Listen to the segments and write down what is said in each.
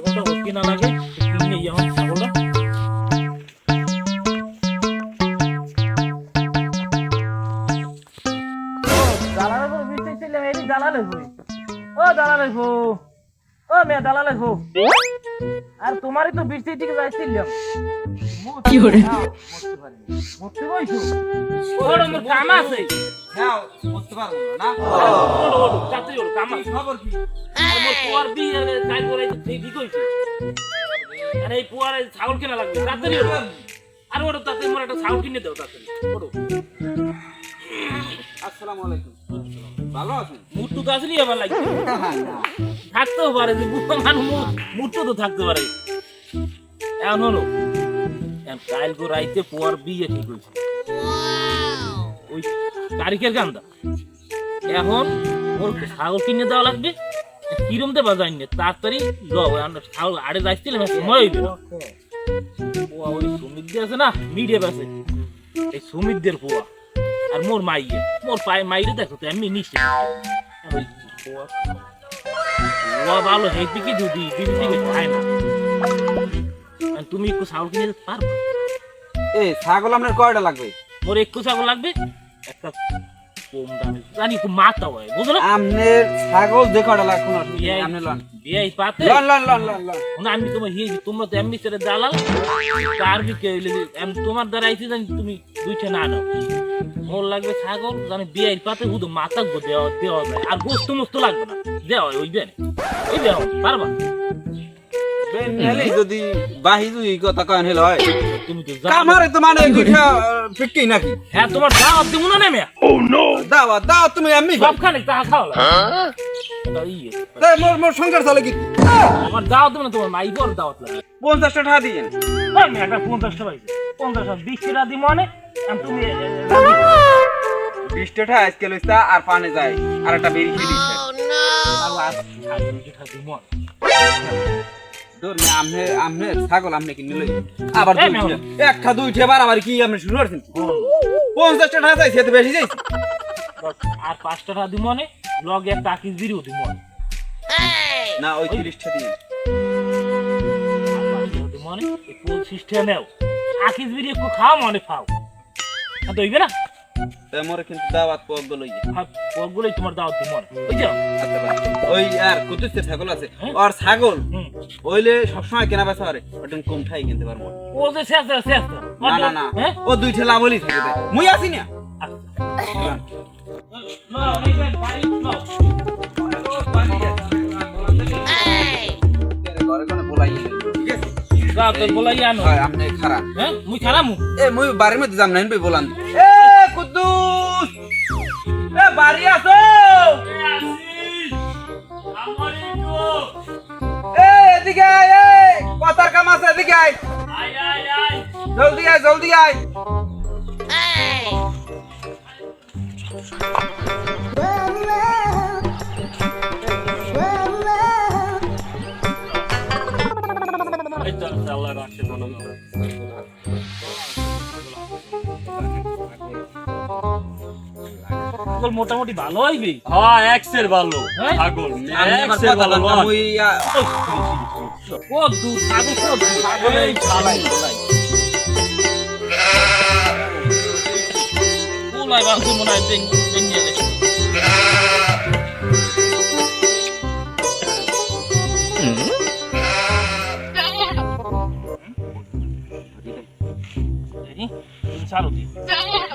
ছাগলটা ওর না লাগে ইয়ে এখন ছাগলটা। ও, দালালের বউ। ও, মেয়ে, দালালের বউ। আর তোমারই তো বৃষ্টির দিকে যাইছিলাম। কি করে? কাম আছে। হ্যাঁ ছাগল কেনা লাগবে তাড়াতাড়ি আর ওড়ো তাড়াতাড়ি মোর একটা ছাগল কিনে দাও তাড়াতাড়ি ওড়ো আসসালামু আলাইকুম। ভালো আছেন? তো আবার লাগছে থাকতেও পারে যে তো থাকতে পারে। এখন হলো। কাল গো রাইতে পোয়ার বিয়ে ঠিক হয়েছে। ওই তারিখের গান্দা। এখন ওর ছাগল কিনে দেওয়া লাগবে? কিরম দেবা যাই না, তাড়াতাড়ি যাও আমরা ছাগল আড়ে যাইছিল সময় হইবে না। পোয়া ওই সুমিত আছে না মিডিয়া আছে। এই সুমিতদের পোয়া, আর মোর মাইয়ে। মোর পায়ে মাইরে দেখো তো নিশ্চিত ওই পোয়া ভালো হেঁটে কি যদি দিন থেকে খায় না। তুমি একটু ছাগল কিনে দিতে পারবে? এই ছাগল আপনার কয়টা লাগবে? মোর একটু ছাগল লাগবে? একটা কম দামে। জানি একটু মাথা হয় বুঝলো? আপনার ছাগল যে কয়টা লাগবে আপনি? লন। বিয়ে পাতে? লন লন লন লন লন। আমি তোমার হিয়ে তোমরা তো এমনি ছেড়ে দালাল। তার বিকে হইলে যে এম তোমার দ্বারা আইছি জানি তুমি দুইটা না নাও মোর লাগবে ছাগল জানি বিয়ে পাতে শুধু মাথা গো দেওয়া দেওয়া যায়। আর গোস্ত মোস্ত লাগবে না। দেওয়া হয় ওই দেন। ওই দেওয়া পারবা? যদি বাহি দুই কথা কয়েন হলো হয় তুমি তো। তো মানে ফিক্কি নাকি? হ্যাঁ তোমার দাওয়াত দিব না নেমে দাওয়া দাওয়া তুমি এমনি সব খানে তাহা খাওয়া লাগে ইয়ে, তাই মোর মোর সংসার চলে কি? তোমার দাওয়াত দিব না তোমার মাই বড় দাওয়াত লাগে পঞ্চাশটা টাকা দিয়েন। মেয়ে একটা পঞ্চাশটা পাইছে পঞ্চাশটা বিশ টাকা দিব মানে আর তুমি এ, এ, বিশটা টাকা আজকে লইছা আর পানে যায়। আর একটা বেরিয়ে দিচ্ছে আর আর আর দুইটা টাকা দিব মানে। দূর না আমনে আমনে ছাগল আমনে কিনে লই আবার এই দুইটা মেহমান। একটা দুইটা বার আবার কি আপনি শুরু করছেন? পঞ্চাশটা টাকা চাইছে এত বেশি চাইছে? আর পাঁচটা টাকা দিব মানে লগে একটা আকিস দিব মানে না ওই তিরিশটা দিয়ে। মানে পঁচিশটা নেও। আকিস বিরি একটু খাও মানে খাও দইবে না? মোরে কিন্তু দাওয়াত পগ লই আর পরগুলোই তোমার দাওয়াত দিব মানে বুঝছ আচ্ছা ওই আর কুতুসের ছাগল আছে হ্যাঁ? আর ছাগল হুম। ওইলে সবসময় কেনা বেচা পারে ওটা কম ঠাই কিনতে পারব? ও যে শেষ শেষ না না না। হ্যাঁ? ও দুই ঠেলা বলি থাকে মুই আছি না? না অনেক বাড়ি না ঘরে কোনো বলাই ঠিক আছে যা তোর বলাই আনো। হয় আপনি খারাপ। হ্যাঁ? মুই খারামু এ মুই বাড়ির মধ্যে যাম না বলান। এ বাড়ি আছো এ এদিকে আয় এ কথার কাম আছে এদিকে আয় জলদি আয় জলদি আয় ছাগল মোটামুটি ভালো হইবে? হ্যাঁ এক্সের ভালো। হ্যাঁ? ছাগল এক্সের ভালো ও দূর ছাগল ছাগল এই ছালাই ওলাই বাংলা মনে হয় দেন দেন নিয়ে গেছে দেখি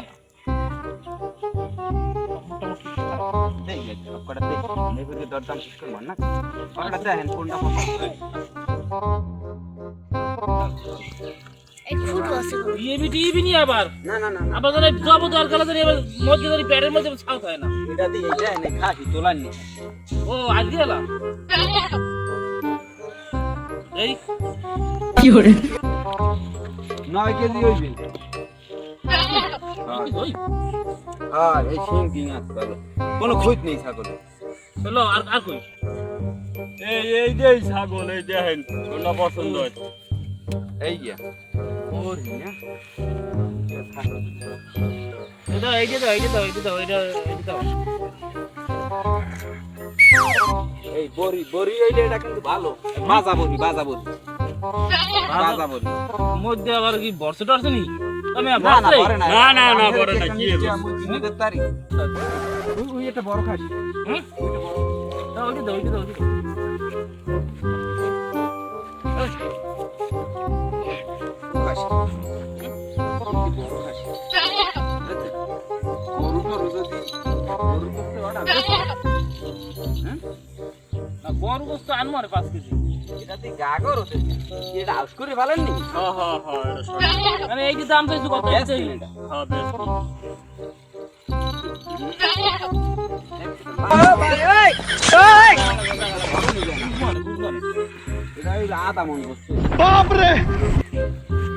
দরদাম শেষ করব না? দেখেন কোনটা পছন্দ আবার? না না না আবার জব দরকার মধ্যে প্যাডের মধ্যে ছাউত হয় না। এটা দিয়ে এইটা এনে খাসি তোলার নি ও এই। কি করে নয় কেজি হইবে। আর এই শিং টিং আছে ভালো কোনো খুঁত নেই ছাগলে চলো আর আর কই? এই এই যে এই ছাগল এই দেখেন কোনটা পছন্দ হয়। এই গিয়া। ওর হিয়া এটা এই যে দাও এই যে দাও এই যে দাও এটা এই দাও। এই বড়ি বড়ি হইলে এটা কিন্তু ভালো। বাজা বড়ি বাজা বড়ি। বাজা বড়ি। মধ্যে আবার কি বর্ষে টর্ষে নি? না না না। না, না, না, না, কি। ওই- ওই একটা বড় খাসি। হুম? দাও ওইটা দাও ওইটা দাও ওইটা বড় না, বস্তু আনব আরে পাঁচ কেজি এটা হাউস করে হ্যাঁ হ্যাঁ হ্যাঁ মানে এই যে দাম চাইছো কত। হ্যাঁ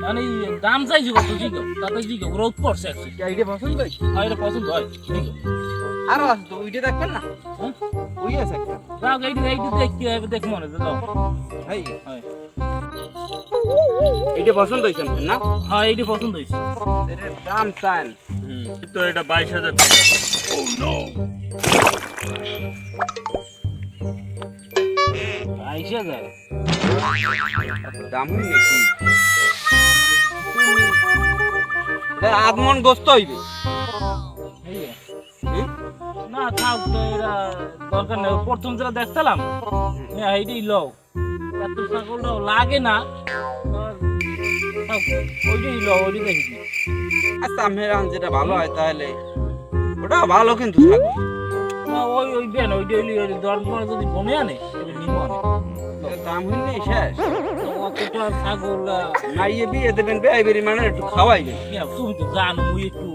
মন দাম চাইছো কত? জিগো তাতে জিগো গ্রোথ করছে একশো এইটা পছন্দ হয়েছে হয় এটা পছন্দ হয় জিগো আরও আছে তো ওইটা দেখবেন না? ওই আছে একটা। দাও এইটা এইটা দেখতে হবে দেখ মনে হয়, দাও এই হয়। এইটা পছন্দ হয়েছে না? হ্যাঁ এইটা পছন্দ হয়েছে। দাম চান। তো এটা বাইশ হাজার টাকা। আইসা যায় দাম হই নাকি? এটা আধ মন গোস্ত হইবে? না থাক তো এরা দরকার নেই। প্রথম যেটা দেখছিলাম হ্যাঁ এইটাই লও। এত ছাগলটাও লাগে না ওইটাই লও ওইটাই দেখি। আচ্ছা আমি যেটা ভালো হয় তাহলে ওটা ভালো কিন্তু ছাগল না ওই ওই দেন ওই হইলে ওই দরকার যদি বনে আনে নিমো দাম হইলে শেষ। অতটা ছাগল মাইয়ে বিয়ে দেবেন বেআইবেরি মানে একটু খাওয়াই তুমি তো জানো মুই একটু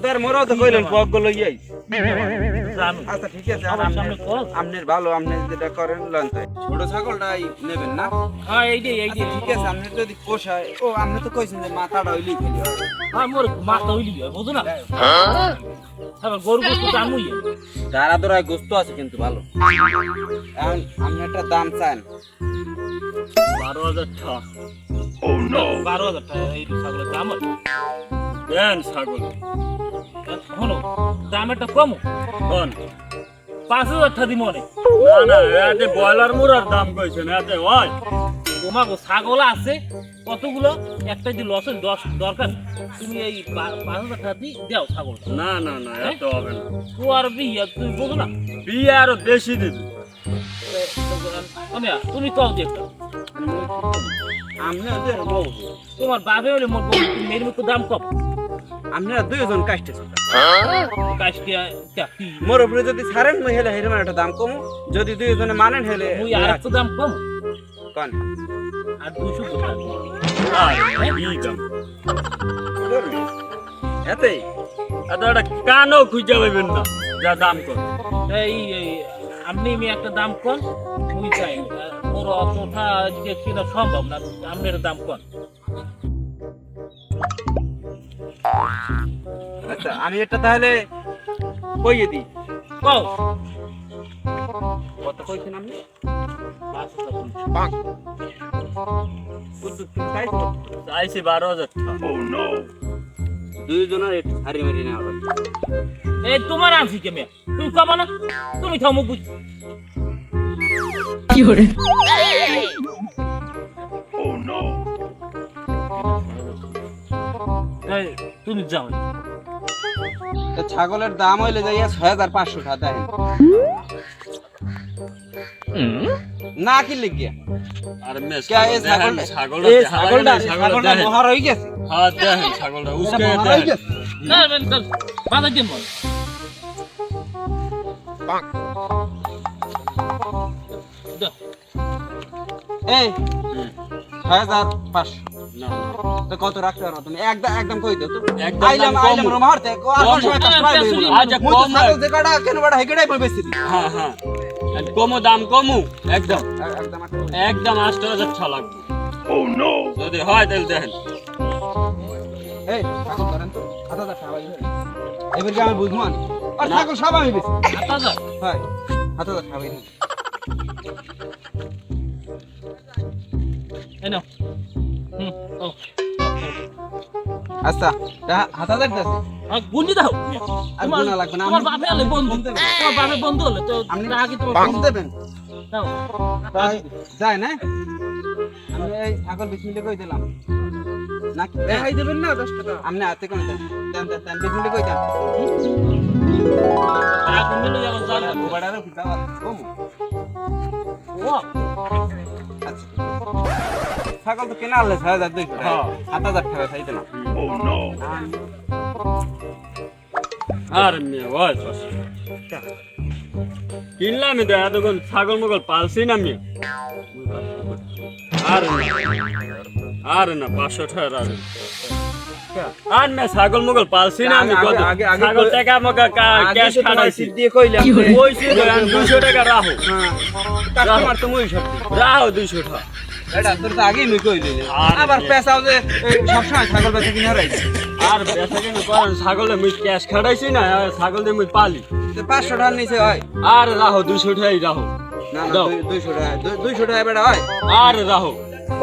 ওদের মোরাও তো কইলেন পগগুলো ইয়াই জানো আচ্ছা ঠিক আছে আমার সামনে কর আপনার ভালো আপনি যেটা করেন লন তাই ছোট ছাগলটাই নেবেন না? হ্যাঁ এইটাই আচ্ছা, এইটাই ঠিক আছে আপনি যদি পোষায় ও আপনি তো কইছেন যে মাথাটা হইলেই খেলি। হ্যাঁ মোর মাথা হইলি হয় বুঝো না? আবার গরু গোস্ত জানুই গাড়া দরায় গোস্ত আছে কিন্তু ভালো। এখন আপনি একটা দাম চান। বারো হাজার টাকা। বারো হাজার টাকা এই ছাগলের দাম হয়। দেন ছাগল। শোনো দাম একটা কম। কোন? পাঁচ হাজার টাকা দিব না না এতে ব্রয়লার মুরার দাম কইছেন এতে হয় তোমাকে ছাগল আছে কতগুলো? একটা যদি লসের দশ দরকার। তুমি এই পাঁচ হাজার টাকা দিয়ে দাও ছাগল না না না এত হবে না। তো আর বিয়ে তুমি বোঝো না? বিয়ে আরও বেশি দিবি। তুমি কও যে একটা। আপনি তোমার বাবে হলে মোর বউ মেয়ের মতো দাম কম আপনারা দুইজন কাজটা মোর উপরে যদি ছাড়েন মুই হেলে হেরে মানে দাম কম যদি দুইজনে মানেন হেলে মুই আর একটু দাম কম কোন আর দুশো টাকা আর কি দাম এতেই এত একটা কানও খুঁজে পাবেন না যা দাম কর এই আপনি আমি একটা দাম কম মুই চাই মোর অতটা যে কিনা সম্ভব না আপনার দাম কম আচ্ছা আমি এটা তাহলে কইয়ে দিই। কও। কত কইছেন আপনি? চাইছো? বারো হাজার। টাকা দুইজনের একটু হারি মারি নেওয়া হবে এই তোমার আনছি কে মেয়ে? তুমি কমা না তুমি খাও বুঝ। কি hore এই, তুমি যাও। ছাগলের দাম হইলে যাইয়া ছয় হাজার পাঁচশো টাকা না কি লিখিয়া আর মে কে এই ছয় হাজার পাঁচশো। তো কত রাখতে পারো তুমি একদম একদম কই দাও একদম আইলাম দাম আইলাম রোমার তে আর কোন সময় কাস্টমার লইব আচ্ছা কম ছাগল যে কটা কেন বড় হেগেটাই বল বেশি হ্যাঁ হ্যাঁ। কমো দাম কমু? একদম। একদম একদম আষ্ট হাজার ছ লাগবে যদি হয় তাহলে দেখেন। এই ছাগল ধরেন তো হাত হাজার টাকা পাইবে এবার কি আমি বুঝব না আর ছাগল সব আমি বেশি হয় টাকা আচ্ছা হাত হাজার আছে আর দাও আর গুনা লাগবে না, তোমার আমি- বাপে হলে বন্ধু তোমার বাপে বন্ধু হলে তো আপনি আগে তোমার বন্ধু দেবেন দাও তাই যায় না আমি এই ছাগল বিশ মিনিটে কই দিলাম নাকি রেহাই দেবেন না দশ টাকা আপনি হাতে কোন দেন দেন দেন দেন বিশ মিনিটে কই দেন টাকা কোন দিলে এখন জানবে ওবাড়ারে ফুটা কম ও আচ্ছা ছাগল তো কেনা হলে ছয় হাজার দুইশো হ্যাঁ। সাত হাজার টাকা চাই দিলাম আর মেয়ে ওই শশী। কিনলাম তো এতক্ষণ ছাগল মগল পালছি না আমি আর আর না পাঁচশো টাকা আর আর না ছাগল মগল পালছি না আমি কত ছাগল টাকা ক্যাশ খাটাইছি। দিয়ে কইলাম? ওই দুশো টাকা রাহো। কাস্টমার তো মই সব রাহো দুইশো টাকা। এটা তোর তো আগেই মই কইলি আবার পেশাও যে সবসময় ছাগল বেচা কিনে রাখি আর বেচা কেন করেন ছাগলে মুই ক্যাশ খাটাইছি না ছাগল দিয়ে মুই পালি। পাঁচশো টাকার নিচে হয়। আর রাহো টাকাই রাহো। না না দাও। দুইশো টাকা দুইশো টাকা বেড়া হয়। আর রাহো।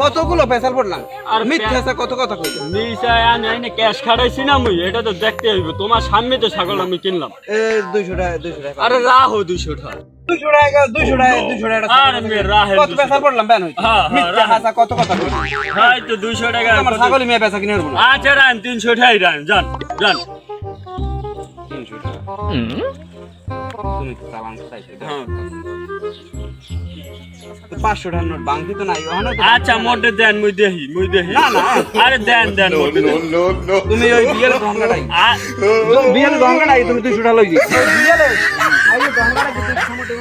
কতগুলো পেশাল পড়লাম? আর মিথ্যা কত কথা আনে আইনে ক্যাশ খাটাইছি না মুই এটা তো দেখতে হইব। তোমার সামনে তো ছাগল আমি কিনলাম। দুইশো টাকা দুইশো টাকা। আরে রাহো দুইশো টাকা। টাকা টাকা টাকা কত পড়লাম হ্যাঁ, হ্যাঁ, মিথ্যা রাহে। হাসা কত কথা কইল হাই তো দুইশো টাকা আমার ছাগলই মেয়ে পেশা কিনে নেব না। আচ্ছা রান তিনশো টাকাই রান যান যান। তিনশো টাকা। তুমি চালান চাইছো হ্যাঁ। পাঁচশো টাকার নোট বাংকি তো নাই আচ্ছা মোটে দেন মুই দেখি মুই দেখি না, না। আরে দেন দেন তুমি ওই বিয়ের গঙ্গাটাই। আ- গঙ্গাটাই তুমি দুইশো টাকা লই দিই বিয়ের গঙ্গাটা কিন্তু